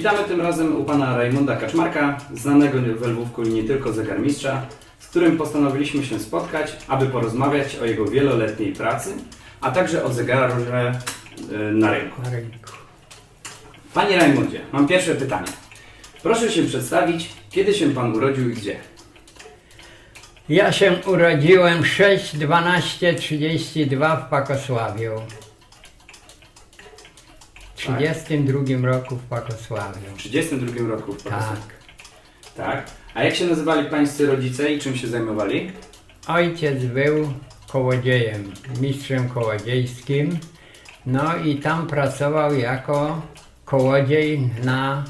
Witamy tym razem u pana Rajmunda Kaczmarka, znanego we Lwówku i nie tylko zegarmistrza, z którym postanowiliśmy się spotkać, aby porozmawiać o jego wieloletniej pracy, a także o zegarze y, na rynku. na rynku. Panie Rajmundzie, mam pierwsze pytanie. Proszę się przedstawić, kiedy się pan urodził i gdzie? Ja się urodziłem 6 12 32 w Pakosławiu. W 32 roku w Pakosławiu. W 32 roku w Polsce. Tak. Tak. A jak się nazywali pańscy rodzice i czym się zajmowali? Ojciec był kołodziejem, mistrzem kołodziejskim. No i tam pracował jako kołodziej na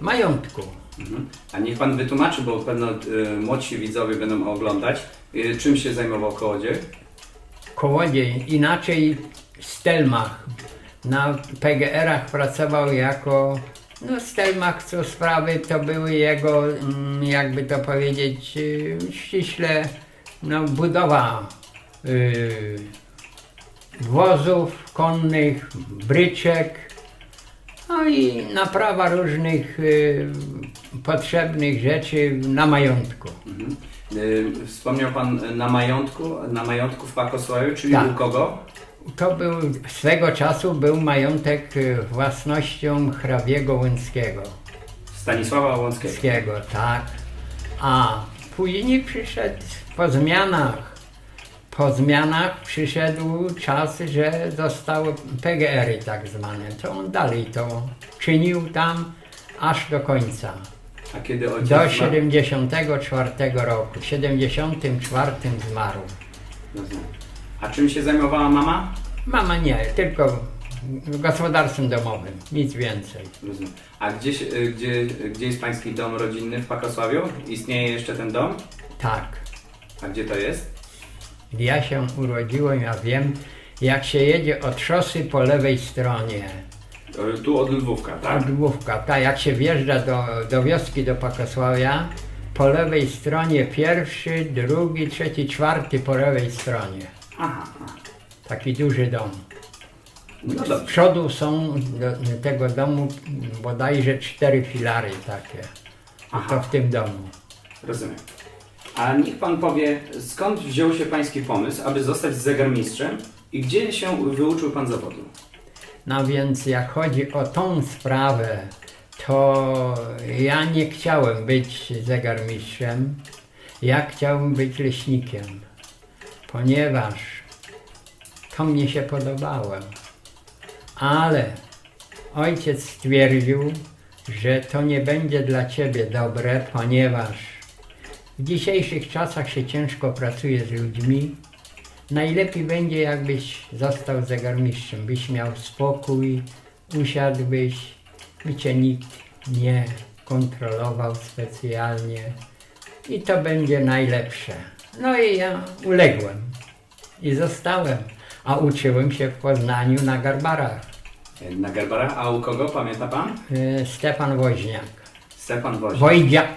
majątku. Mhm. A niech pan wytłumaczy, bo pewno y, młodsi widzowie będą oglądać, y, czym się zajmował kołodziej? Kołodziej, inaczej Stelmach. Na PGR-ach pracował jako, no Stelmach co sprawy to były jego, mm, jakby to powiedzieć, yy, ściśle, no budowa yy, wozów konnych, bryczek, no i naprawa różnych yy, potrzebnych rzeczy na majątku. Mhm. Y, Wspomniał pan na majątku, na majątku w Pakosławiu, czyli Tak. u kogo? To był, swego czasu był majątek y, własnością hrabiego Łęckiego. Stanisława Łąckiego. Łęckiego, tak. A później przyszedł po zmianach. Po zmianach przyszedł czas, że zostały PGR-y tak zwane. To on dalej to czynił tam aż do końca. A kiedy ojciec Do zmarł? 74 roku. W 74 zmarł. Rozumiem. A czym się zajmowała mama? Mama nie, tylko gospodarstwem domowym, nic więcej. Rozumiem. A gdzie, się- y, gdzie, gdzie jest pański dom rodzinny w Pakosławiu? Istnieje jeszcze ten dom? Tak, A gdzie to jest? ja się urodziłem, ja wiem, jak się jedzie od szosy po lewej stronie, Y, Tu od Lwówka, tak? od Lwówka, tak, jak się wjeżdża do, do wioski, do Pakosławia, po lewej stronie pierwszy, drugi, trzeci, czwarty po lewej stronie. Aha. Taki duży dom. No Z dobrze. przodu są do tego domu bodajże cztery filary takie. I to Aha. w tym domu. Rozumiem. A niech pan powie, skąd wziął się pański pomysł, aby zostać zegarmistrzem i gdzie się wyuczył pan zawodu? No więc jak chodzi o tą sprawę, to ja nie chciałem być zegarmistrzem, ja chciałem być leśnikiem, ponieważ to mnie się podobało. Ale ojciec stwierdził, że to nie będzie dla ciebie dobre, ponieważ w dzisiejszych czasach się ciężko pracuje z ludźmi, Najlepiej będzie, jakbyś został zegarmistrzem, byś miał spokój, usiadłbyś, by cię nikt nie kontrolował specjalnie i to będzie najlepsze. No i ja uległem i zostałem, a uczyłem się w Poznaniu na Garbarach. Na Gerbara, a u kogo, pamięta pan? E, Stefan Woźniak. Stefan Woźniak. Wojdziak.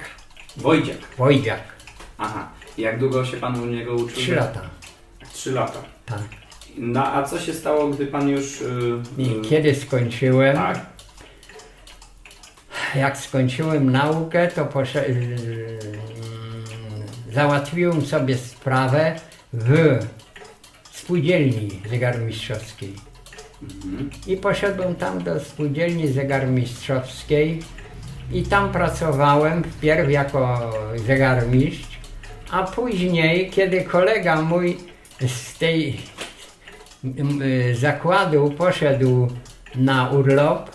Wojdziak. Wojdziak. Aha. Jak długo się pan u niego uczył? Trzy lata. Trzy lata. Tak. No a co się stało, gdy pan już... Yy, I kiedy skończyłem, Tak. Jak skończyłem naukę, to posze... załatwiłem sobie sprawę w spółdzielni zegarmistrzowskiej. I poszedłem tam do spółdzielni zegarmistrzowskiej i tam pracowałem wpierw jako zegarmistrz, a później, kiedy kolega mój z tej y, zakładu poszedł na urlop,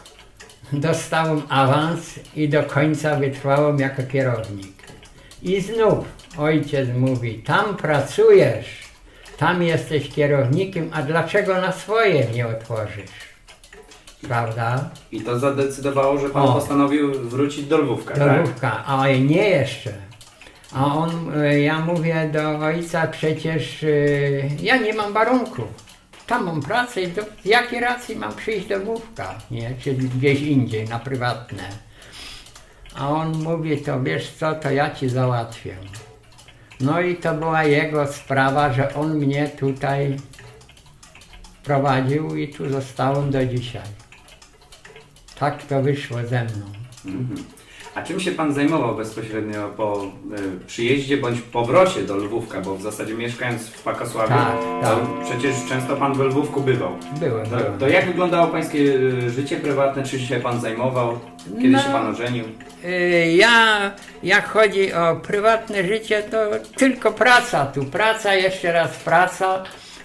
dostałem awans i do końca wytrwałem jako kierownik. I znów ojciec mówi, tam pracujesz, tam jesteś kierownikiem, a dlaczego na swoje nie otworzysz? Prawda? I to zadecydowało, że pan O. postanowił wrócić do Lwówka, tak? Dorówka, a nie jeszcze. A on, y, ja mówię do ojca, przecież y, ja nie mam warunków. Tam mam pracę i to z jakiej racji mam przyjść do Główka, nie? Czy gdzieś indziej, na prywatne. A on mówi, to wiesz co, to ja ci załatwię. No i to była jego sprawa, że on mnie tutaj prowadził i tu zostałem do dzisiaj. Tak to wyszło ze mną. Mhm. A czym się pan zajmował bezpośrednio po e, przyjeździe bądź powrocie do Lwówka, bo w zasadzie mieszkając w Pakosławie, Tak, to tak. przecież często pan we Lwówku bywał. Byłem, To, byłem. to jak wyglądało pańskie e, życie prywatne? Czy się pan zajmował? Kiedy No. się pan ożenił? Y, Ja, jak chodzi o prywatne życie, to tylko praca tu, praca, jeszcze raz praca.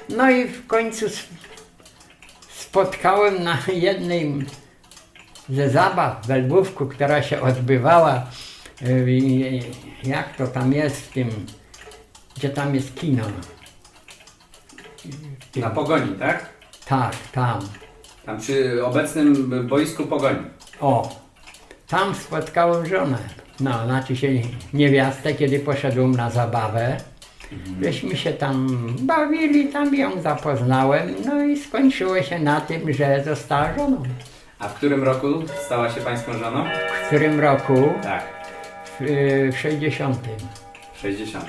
No i w końcu spotkałem na jednej ze zabaw w Lwówku, która się odbywała, y, jak to tam jest w tym, gdzie tam jest kino. Tym- Na Pogoni, tak? Tak, tam. Tam przy obecnym boisku Pogoni. O, tam spotkałem żonę. No, znaczy się niewiastę, kiedy poszedłem na zabawę. Żeśmy się tam bawili, tam ją zapoznałem, no i skończyło się na tym, że została żoną. A w którym roku stała się pańską żoną? W którym roku? Tak, W, y, w 60. w 60.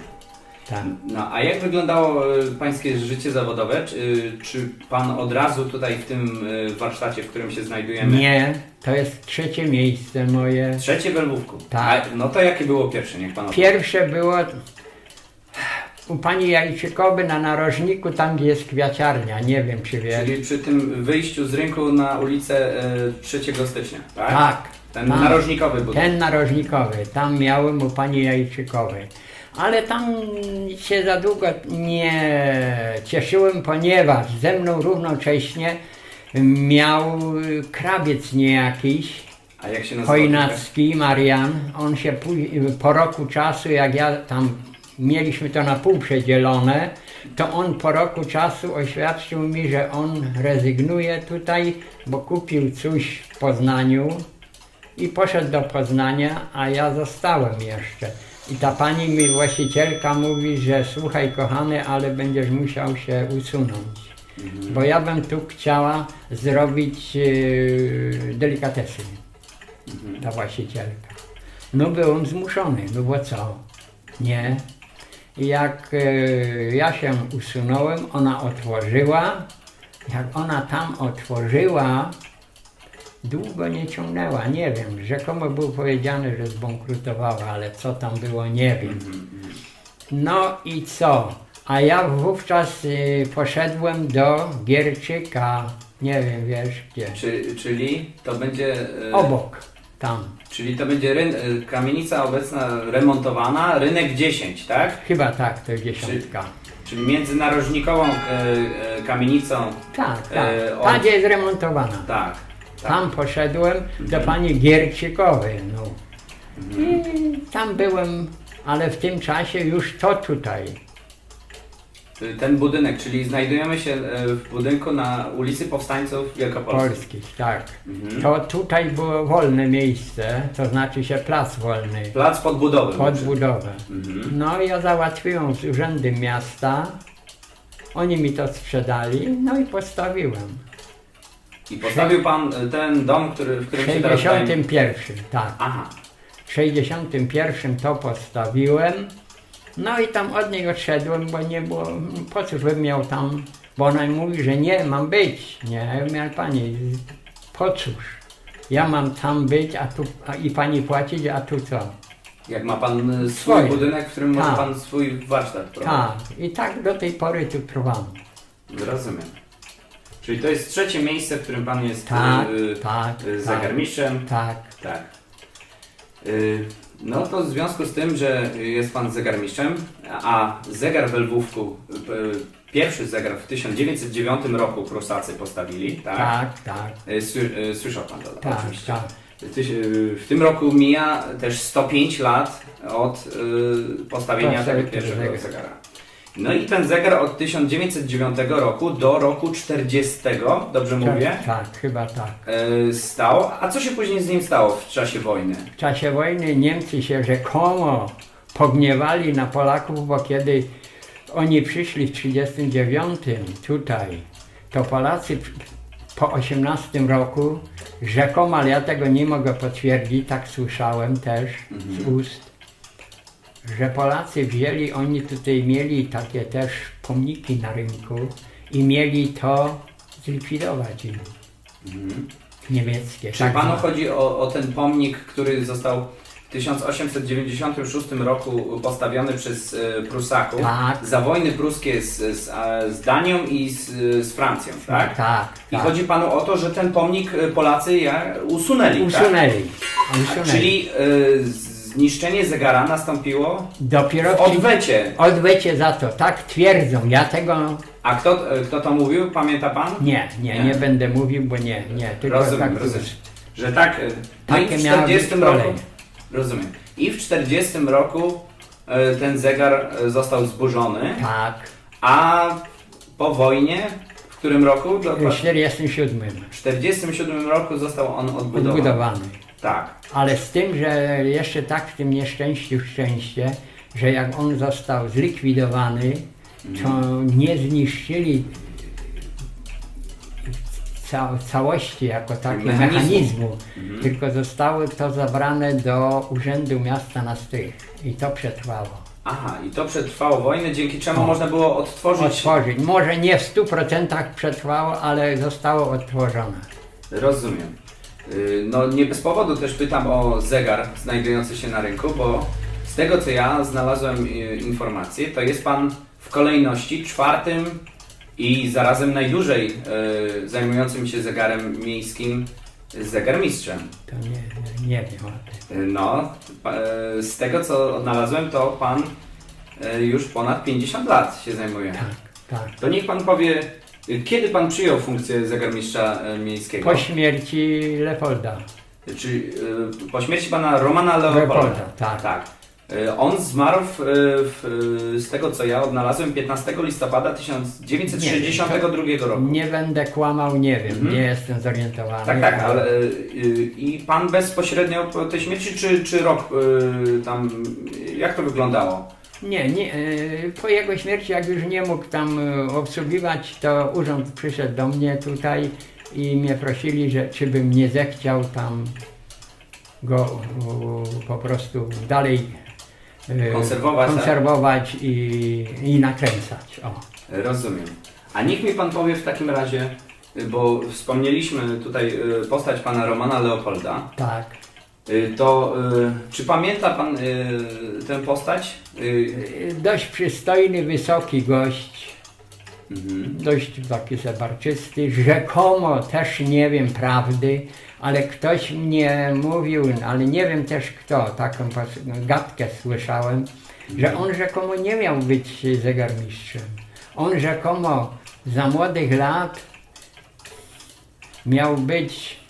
Tak. No, a jak wyglądało e, pańskie życie zawodowe? Czy, czy pan od razu tutaj w tym warsztacie, w którym się znajdujemy? Nie, to jest trzecie miejsce moje. Trzecie we Lwówku. Tak. A, no to jakie było pierwsze? Niech pan opowie. Pierwsze było u pani Jajczykowy na narożniku, tam gdzie jest kwiaciarnia, nie wiem czy wiesz. Czyli przy tym wyjściu z rynku na ulicę e, 3 stycznia, tak? Tak. Ten tak. narożnikowy budynek. Ten narożnikowy, tam miałem u pani Jajczykowej. Ale tam się za długo nie cieszyłem, ponieważ ze mną równocześnie miał krabiec niejakiś, A jak się nazywa? Chojnacki, Marian. On się po roku czasu, jak ja tam mieliśmy to na pół przedzielone, to on po roku czasu oświadczył mi, że on rezygnuje tutaj, bo kupił coś w Poznaniu i poszedł do Poznania, a ja zostałem jeszcze. I ta pani mi właścicielka mówi, że słuchaj kochany, ale będziesz musiał się usunąć. Bo ja bym tu chciała zrobić yy, delikatesy ta właścicielka. No byłem zmuszony, no bo co? Nie. I jak e, ja się usunąłem, ona otworzyła. Jak ona tam otworzyła, długo nie ciągnęła, nie wiem. Rzekomo było powiedziane, że zbankrutowała, ale co tam było, nie wiem. No i co? A ja wówczas y, poszedłem do Gierczyka, nie wiem, wiesz gdzie. Czy, czyli to będzie... e, Obok, tam. Czyli to będzie ryn, e, kamienica obecna remontowana, rynek 10, tak? Chyba tak, to dziesiątka. Czyli między narożnikową e, e, kamienicą, Tak, tak. E, on- gdzie jest remontowana. tak. tak. Tam poszedłem do pani Gierczykowej, no. I tam byłem, ale w tym czasie już to tutaj. Y, Ten budynek, czyli znajdujemy się e, w budynku na ulicy Powstańców Wielkopolskich. Polskich, tak. Mhm. To tutaj było wolne miejsce, to znaczy się plac wolny, Plac podbudowy. pod był budowę. Mhm. No ja załatwiłem z urzędem miasta, oni mi to sprzedali, no i postawiłem. I postawił pan e, ten dom, który, w W którym się teraz zajmuje. 61, tak. Aha. W 61 to postawiłem. No i tam od niej odszedłem, bo nie było, po cóż bym miał tam, bo ona mówi, że nie, mam być. Nie, ja mówię, pani, po cóż? Ja mam tam być, a tu, a i pani płacić, a tu co? Jak ma pan e, swój Swoje. budynek, w którym może Tak. pan swój warsztat prowadzić. Tak, i tak do tej pory tu trwam. Rozumiem. Czyli to jest trzecie miejsce, w którym pan jest Tak, e, tak, e, tak, tak. Tak. Y, No to w związku z tym, że jest Pan zegarmistrzem, a zegar w Lwówku, y, pierwszy zegar w 1909 roku Prusacy postawili, tak? Tak, tak, sły- y, Słyszał Pan to, tak, oczywiście. tak. Tyś- y, W tym roku mija też 105 lat od postawienia Postawienia tego pierwszego zegara. No i ten zegar od 1909 roku do roku 40, dobrze mówię, Tak, tak, chyba tak. y, stał. A co się później z nim stało w czasie wojny? W czasie wojny Niemcy się rzekomo pogniewali na Polaków, bo kiedy oni przyszli w 1939 tutaj, to Polacy po 18 roku rzekomo, ale ja tego nie mogę potwierdzić, tak słyszałem też z ust, że Polacy wzięli, oni tutaj mieli takie też pomniki na rynku i mieli to zlikwidować im. Mhm. niemieckie. Czy tak panu zwane. chodzi o, o ten pomnik, który został w 1896 roku postawiony przez e, Prusaków Tak. za wojny pruskie z, z, z Danią i z, z Francją, tak? Tak, I tak. chodzi panu o to, że ten pomnik e, Polacy ja, usunęli, tak? Usunęli. usunęli. Czyli e, zniszczenie zegara nastąpiło Dopiero w odwecie. odwecie za to, tak twierdzą. Ja tego A kto, e, kto to mówił? Pamięta pan? nie, nie, Nie. nie będę mówił, bo nie, nie. Tylko Rozumiem, tak rozumiem. Że tak, e, no i Takie w miała być 40 roku, rozumiem. I w 40 roku e, ten zegar e, został zburzony, Tak. a po wojnie, w którym roku? W Dokładnie. 47 W 47 roku został on odbudowany. odbudowany. Tak. Ale z tym, że jeszcze tak w tym nieszczęściu szczęście, że jak on został zlikwidowany, to nie zniszczyli ca całości jako takiego Mechanizmu. mechanizmu, tylko zostało to zabrane do Urzędu Miasta na Strych i to przetrwało. Aha, i to przetrwało wojnę, dzięki czemu O. można było odtworzyć. Otworzyć. Może nie w 100% przetrwało, ale zostało odtworzone. Rozumiem. Y, No nie bez powodu też pytam o zegar znajdujący się na rynku, bo z tego co ja znalazłem y, informację, to jest Pan w kolejności czwartym i zarazem najdłużej y, zajmującym się zegarem miejskim zegarmistrzem. To nie, nie, wiem No, z tego co odnalazłem, to Pan już ponad 50 lat się zajmuje. Tak, tak. To niech Pan powie, kiedy Pan przyjął funkcję zegarmistrza y, miejskiego? Po śmierci Leopolda. Czy y, po śmierci pana Romana Leopolda? Leopolda, tak. tak. Y, On zmarł w, w, z tego co ja odnalazłem 15 listopada 1962 roku. Nie będę kłamał, nie wiem, Mhm. nie jestem zorientowany. Tak, tak, ale i pan bezpośrednio po tej śmierci, czy, czy rok tam, jak to wyglądało? Nie, nie, e, po jego śmierci, jak już nie mógł tam e, obsługiwać, to urząd przyszedł do mnie tutaj i mnie prosili, że czy bym nie zechciał tam go e, po prostu dalej Konserwować, tak? konserwować i, i nakręcać. O. Rozumiem. A niech mi pan powie w takim razie, bo wspomnieliśmy tutaj postać pana Romana Leopolda, Tak. Y, To y, czy pamięta pan y, tę postać? Dość przystojny, wysoki gość. mhm. dość taki zabarczysty, rzekomo też nie wiem prawdy, ale ktoś mnie mówił, ale nie wiem też kto, taką gadkę słyszałem, że on rzekomo nie miał być zegarmistrzem. On rzekomo za młodych lat miał być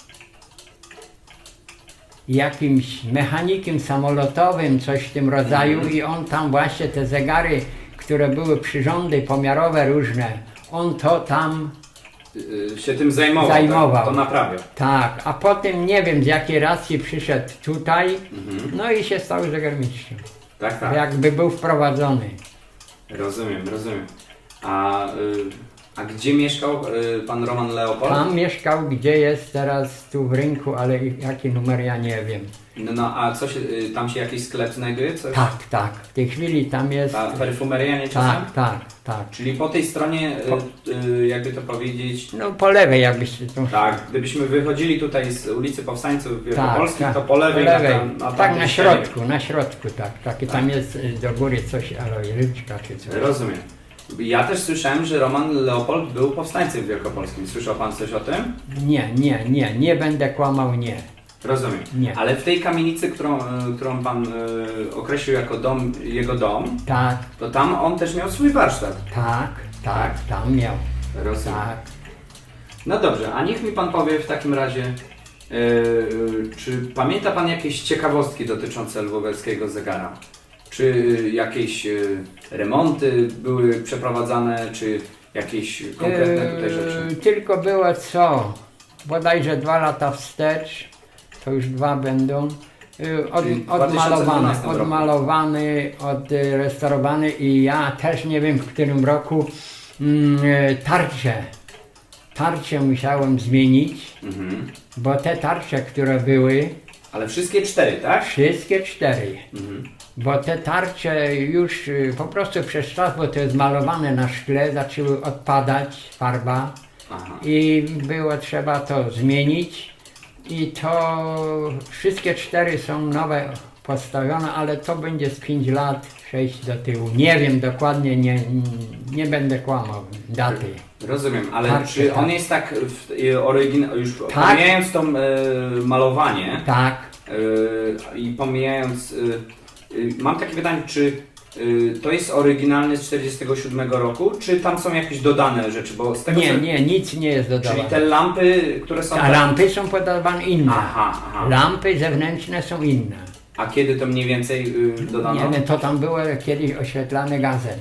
jakimś mechanikiem samolotowym, coś w tym rodzaju i on tam właśnie te zegary, które były przyrządy pomiarowe różne, on to tam Y, się tym zajmował. Zajmował. Tak? To naprawiał. tak, a potem nie wiem z jakiej racji przyszedł tutaj, Mhm. no i się stał zegarmistrzem. Tak, tak. Jakby był wprowadzony. Rozumiem, rozumiem. A, y, a gdzie mieszkał y, pan Roman Leopold? Tam mieszkał, gdzie jest teraz tu w rynku, ale jaki numer ja nie wiem. No, no a co się, y, tam się jakiś sklep znajduje? Coś? Tak, tak, w tej chwili tam jest. Ta peryfumeria nie czasem? Tak, tak, tak. Czyli po tej stronie, y, jakby to powiedzieć, No po lewej jakbyście tą tak, gdybyśmy wychodzili tutaj z ulicy Powstańców Wielkopolskich, tak, to po lewej, po lewej. Na, na tak, na środku, na środku, tak. tak. I tam jest do góry coś, alojryczka czy coś. Rozumiem. Ja też słyszałem, że Roman Leopold był powstańcem wielkopolskim. Słyszał pan coś o tym? Nie, nie, nie, nie będę kłamał, nie. Rozumiem. Nie. Ale w tej kamienicy, którą, e, którą pan e, określił jako dom, jego dom, Tak, to tam on też miał swój warsztat. tak, tak, tam miał. Rozumiem. Tak. No dobrze, a niech mi pan powie w takim razie, e, e, czy pamięta pan jakieś ciekawostki dotyczące lwowskiego zegara? Czy jakieś e, remonty były przeprowadzane, czy jakieś konkretne tutaj rzeczy? Yy, tylko było co? Bodajże dwa lata wstecz, to już dwa będą. Yy, Od, odmalowany, 2012 roku. odmalowany, odrestaurowany i ja też nie wiem w którym roku mm, yy, tarcze. Tarcze musiałem zmienić, Mhm. bo te tarcze, które były, Ale wszystkie cztery, tak? wszystkie cztery, Mhm. Bo te tarcze już y, po prostu przez czas, bo to jest malowane na szkle, zaczęły odpadać farba Aha. i było trzeba to zmienić I to wszystkie cztery są nowe postawione, ale to będzie z 5 lat, 6 do tyłu. Nie wiem dokładnie, nie, nie będę kłamał daty. Rozumiem, ale Tak, czy tak. on jest tak w, y, oryginał, już Tak. pomijając to e, malowanie Tak, e, i pomijając, e, mam takie pytanie, czy e, to jest oryginalny z 47 roku, czy tam są jakieś dodane rzeczy, bo z tego nie, co... nie, nic nie jest Czyli dodawane. te lampy, które są... A lampy są podawane inne. Aha, aha. Lampy zewnętrzne są inne. A kiedy to mniej więcej y, dodano? Nie wiem, to tam było kiedyś oświetlane gazem.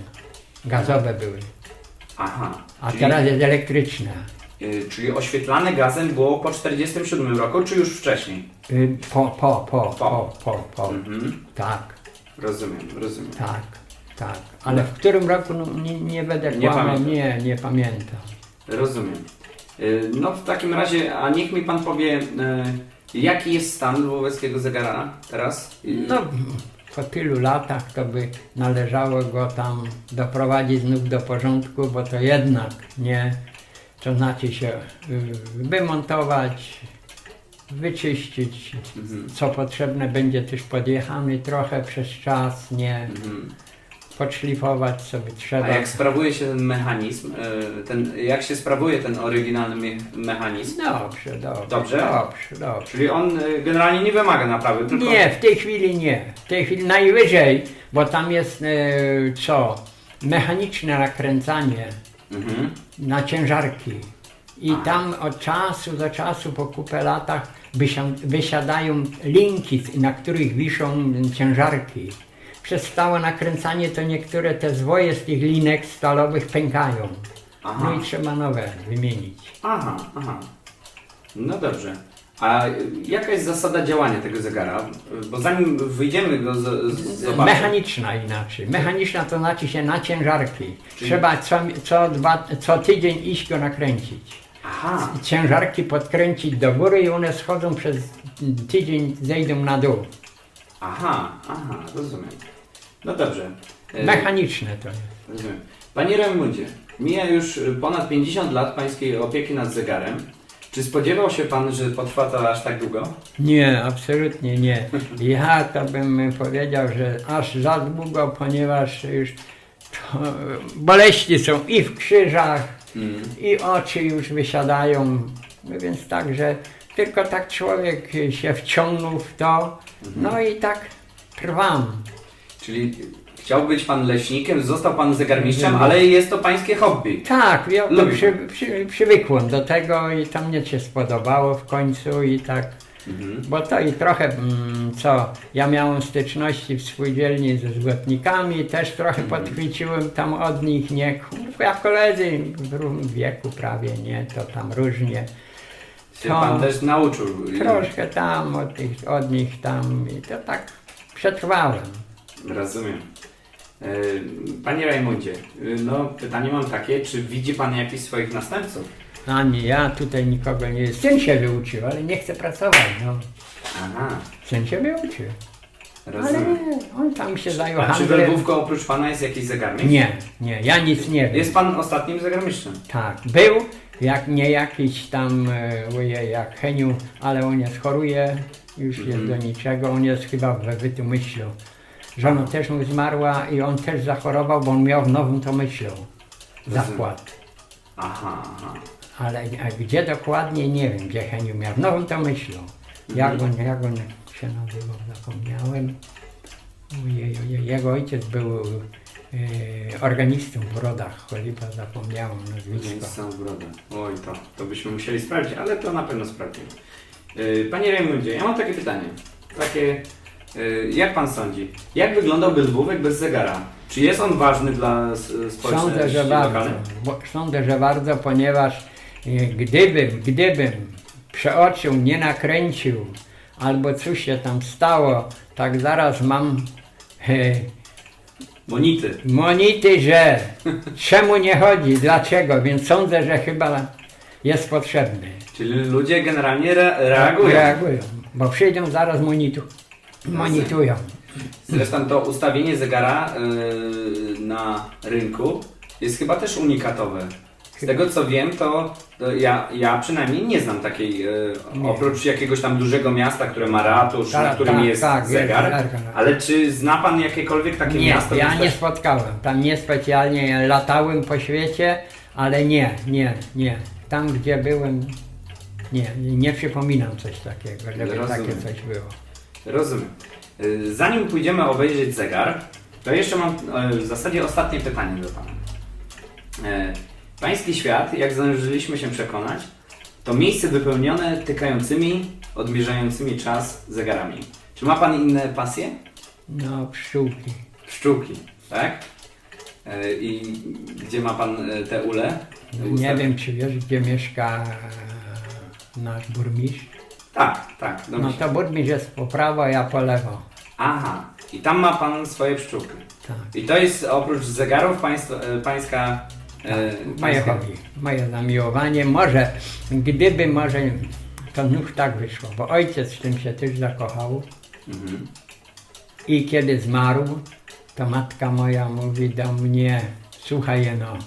Gazowe były. Aha. A czyli, teraz jest elektryczne. y, czyli oświetlane gazem było po 47 roku, czy już wcześniej? Y, Po, po, po, po, po, po. Mhm. Tak, Rozumiem, rozumiem. tak, tak. Ale w którym roku no, nie, nie będę Nie kłamał, pamiętam. nie, nie pamiętam. Rozumiem. Y, No w takim razie, a niech mi pan powie, y, jaki jest stan lwowskiego zegara teraz? Y, No, po tylu latach to by należało go tam doprowadzić znów do porządku, bo to jednak nie, to znaczy się y, wymontować, wyczyścić, Mhm. co potrzebne będzie też podjechany trochę przez czas, nie, Mhm. podszlifować sobie trzeba. A jak sprawuje się ten mechanizm, y, ten, jak się sprawuje ten oryginalny me- mechanizm? Dobrze, dobrze, Dobrze? dobrze, dobrze. Czyli on y, generalnie nie wymaga naprawy, tylko... Nie, w tej chwili nie. W tej chwili najwyżej, bo tam jest e, co? Mechaniczne nakręcanie Mhm. na ciężarki. I tam od czasu do czasu po kupę latach wysiadają linki, na których wiszą ciężarki. Przez stałe nakręcanie to niektóre te zwoje z tych linek stalowych pękają. Aha. No i trzeba nowe wymienić. Aha, aha. No dobrze. A jaka jest zasada działania tego zegara? Bo zanim wyjdziemy go z, z. Mechaniczna inaczej. Mechaniczna to znaczy się na ciężarki. Czyli- Trzeba co, co, dwa, co tydzień iść go nakręcić. Aha, Ciężarki podkręcić do góry i one schodzą przez tydzień, zejdą na dół. aha, aha, rozumiem. No dobrze. Y, Mechaniczne to jest. Rozumiem. Panie Raymundzie, mija już ponad 50 lat pańskiej opieki nad zegarem. Czy spodziewał się pan, że potrwa to aż tak długo? Nie, absolutnie nie. Ja to bym powiedział, że aż za długo, ponieważ już to boleści są i w krzyżach, Mm. i oczy już wysiadają. No więc tak, że tylko tak człowiek się wciągnął w to, no i tak trwam. Czyli chciał być pan leśnikiem, został pan zegarmistrzem, ale jest to pańskie hobby. Tak, ja to Lubi przy, przy, przywykłem do tego i to mnie się spodobało w końcu i tak, Mhm. bo to i trochę, mm, co, ja miałem styczności współdzielnie ze złotnikami, też trochę podchwyciłem tam od nich, nie, kurwa, koledzy w równym wieku prawie, nie, to tam różnie. Się To- pan też nauczył. Troszkę tam od, tych, od nich tam i to tak przetrwałem. Rozumiem. E, Panie Rajmundzie, y, no pytanie mam takie, czy widzi pan jakichś swoich następców? Ani ja tutaj nikogo nie... Syn się wyuczył, ale nie chce pracować, no. Aha, Syn się wyuczył. Ale rozumiem. on tam się zajął A czy handlem. Oprócz pana jest jakiś zegarmistrz? Nie, nie, ja nic nie wiem. Jest pan ostatnim zegarmistrzem. Tak, był, jak nie jakiś tam, e, ojej, jak Heniu, ale on jest choruje, już jest Mhm. do niczego, on jest chyba we Wytomyślu. Żona też mu zmarła i on też zachorował, bo on miał w Nowym Tomyślu zakład. Aha, aha. Ale a gdzie dokładnie, nie wiem, gdzie Heniu miał. W Nowym Tomyślu. Jak on, jak on się nazywał, zapomniałem. Ojej, ojej, jego ojciec był e, organistą w Rodach, cholera, zapomniałem Nie nazwisko. są brodę. Oj, to, to byśmy musieli sprawdzić, ale to na pewno sprawdzimy. Yy, Panie Rajmundzie, ja mam takie pytanie. Takie, yy, jak pan sądzi, jak wyglądałby Lwówek bez zegara? Czy jest on ważny dla s- społeczności Sądzę, że bardzo. Bo, sądzę, że bardzo, ponieważ e, gdybym, gdybym przeoczył, nie nakręcił, albo coś się tam stało, tak zaraz mam e, Monity. monity, że czemu nie chodzi, dlaczego, więc sądzę, że chyba jest potrzebny. Czyli ludzie generalnie re reagują. Reagują, bo przyjdą zaraz monitu, monitują. Zresztą to ustawienie zegara yy, na rynku jest chyba też unikatowe. Z tego co wiem, to, to ja, ja przynajmniej nie znam takiej, e, Nie. oprócz jakiegoś tam dużego miasta, które ma ratusz, na Tak, którym tak, jest tak, zegar. Ale czy zna Pan jakiekolwiek takie Nie, miasto? ja nie spotkałem. Tam nie specjalnie latałem po świecie, ale nie, nie, nie. Tam gdzie byłem, nie, nie przypominam coś takiego, żeby Rozumiem. takie coś było. Rozumiem. Y, Zanim pójdziemy obejrzeć zegar, to jeszcze mam e, w zasadzie ostatnie pytanie do Pana. E, Pański świat, jak zdążyliśmy się przekonać, to miejsce wypełnione tykającymi, odmierzającymi czas zegarami. Czy ma Pan inne pasje? No, pszczółki. Pszczółki, tak? E, I gdzie ma Pan e, te ule? Nie wiem, czy wiesz, gdzie mieszka e, nasz burmistrz. Tak, tak. No domyślam. to burmistrz jest po prawo, ja po lewo. Aha, i tam ma Pan swoje pszczółki. Tak. I to jest oprócz zegarów państwo, e, pańska... Moje pańska- hobby, moje zamiłowanie. Może, gdyby może, to znów tak wyszło, bo ojciec w tym się też zakochał Mhm. i kiedy zmarł, to matka moja mówi do mnie, słuchaj no,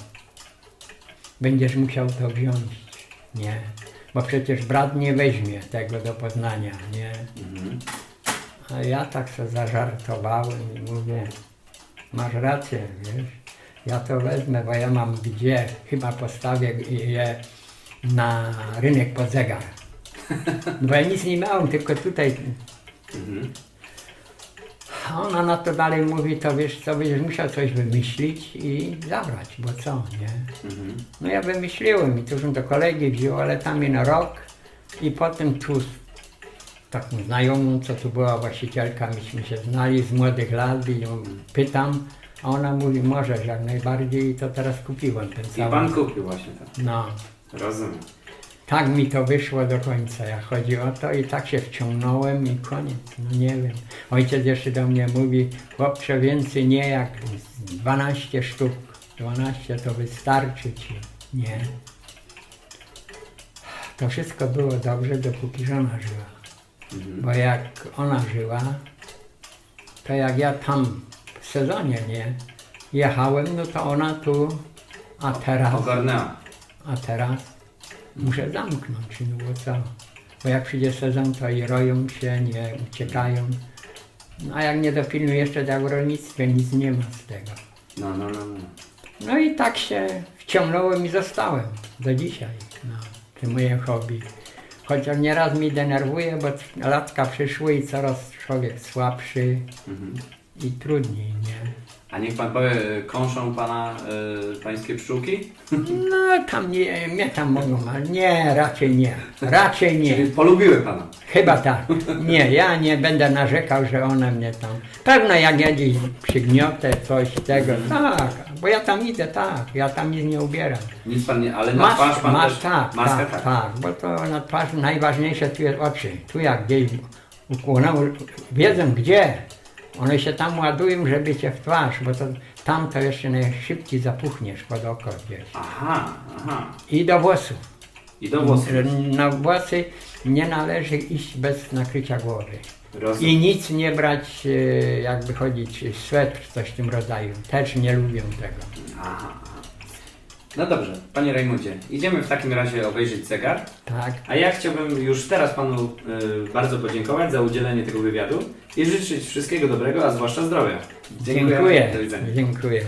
będziesz musiał to wziąć, nie, bo przecież brat nie weźmie tego do Poznania, nie. Mhm. A ja tak sobie zażartowałem i mówię, masz rację, wiesz, ja to wezmę, bo ja mam gdzie, chyba postawię je na rynek pod zegar. Bo ja nic nie miałem, tylko tutaj. Mhm. A ona na to dalej mówi, to wiesz co, będziesz musiał coś wymyślić i zabrać, bo co, nie? Mhm. No ja wymyśliłem i to już do kolegi wziął, ale tam na rok i potem tu z taką znajomą, co tu była właścicielka, myśmy się znali z młodych lat i ją pytam, a ona mówi, możesz jak najbardziej i to teraz kupiłem ten I cały. pan kupił właśnie to. No, Rozumiem. tak mi to wyszło do końca, jak chodzi o to i tak się wciągnąłem i koniec, no nie wiem. Ojciec jeszcze do mnie mówi, chłopcze więcej nie jak z 12 sztuk, 12 to wystarczy ci, nie. To wszystko było dobrze, dopóki żona żyła. Mhm. Bo jak ona żyła, to jak ja tam w sezonie, nie, jechałem, no to ona tu, a teraz... Ogarnęła. A teraz muszę zamknąć, no bo co? Bo jak przyjdzie sezon, to i roją się, nie uciekają. No, a jak nie dopilnuję jeszcze tak w rolnictwie, nic nie ma z tego. No, no, no, no. No i tak się wciągnąłem i zostałem do dzisiaj. No, to moje hobby. Chociaż nieraz mi denerwuje, bo latka przyszły i coraz człowiek słabszy Mhm. I trudniej, nie? A niech pan powie, kąszą pana y, pańskie pszczółki? No tam nie, mnie tam mogą, ale nie, raczej nie. Raczej nie. Czyli polubiły pana. Chyba tak. Nie, ja nie będę narzekał, że one mnie tam. Pewno jak ja gdzieś przygniotę coś tego, tak, bo ja tam idę, tak, ja tam nic nie ubieram. Nic pan nie, ale na twarz pan masz też... tak, maskę tak, tak, bo to na twarz najważniejsze tu jest oczy. Tu jak gdzieś ukłonęło, wiedzą gdzie. One się tam ładują, żeby cię w twarz, bo to tam to jeszcze najszybciej zapuchniesz pod oko gdzieś. Aha, aha. I do włosów. I do włosów. Na włosy nie należy iść bez nakrycia głowy. Rozumiem. I nic nie brać, e, jakby chodzić, swetr, coś w tym rodzaju. Też nie lubią tego. Aha. No dobrze, panie Rajmundzie, idziemy w takim razie obejrzeć zegar. Tak. A ja chciałbym już teraz panu y, bardzo podziękować za udzielenie tego wywiadu i życzyć wszystkiego dobrego, a zwłaszcza zdrowia. Dziękuję. Do widzenia. Dziękuję.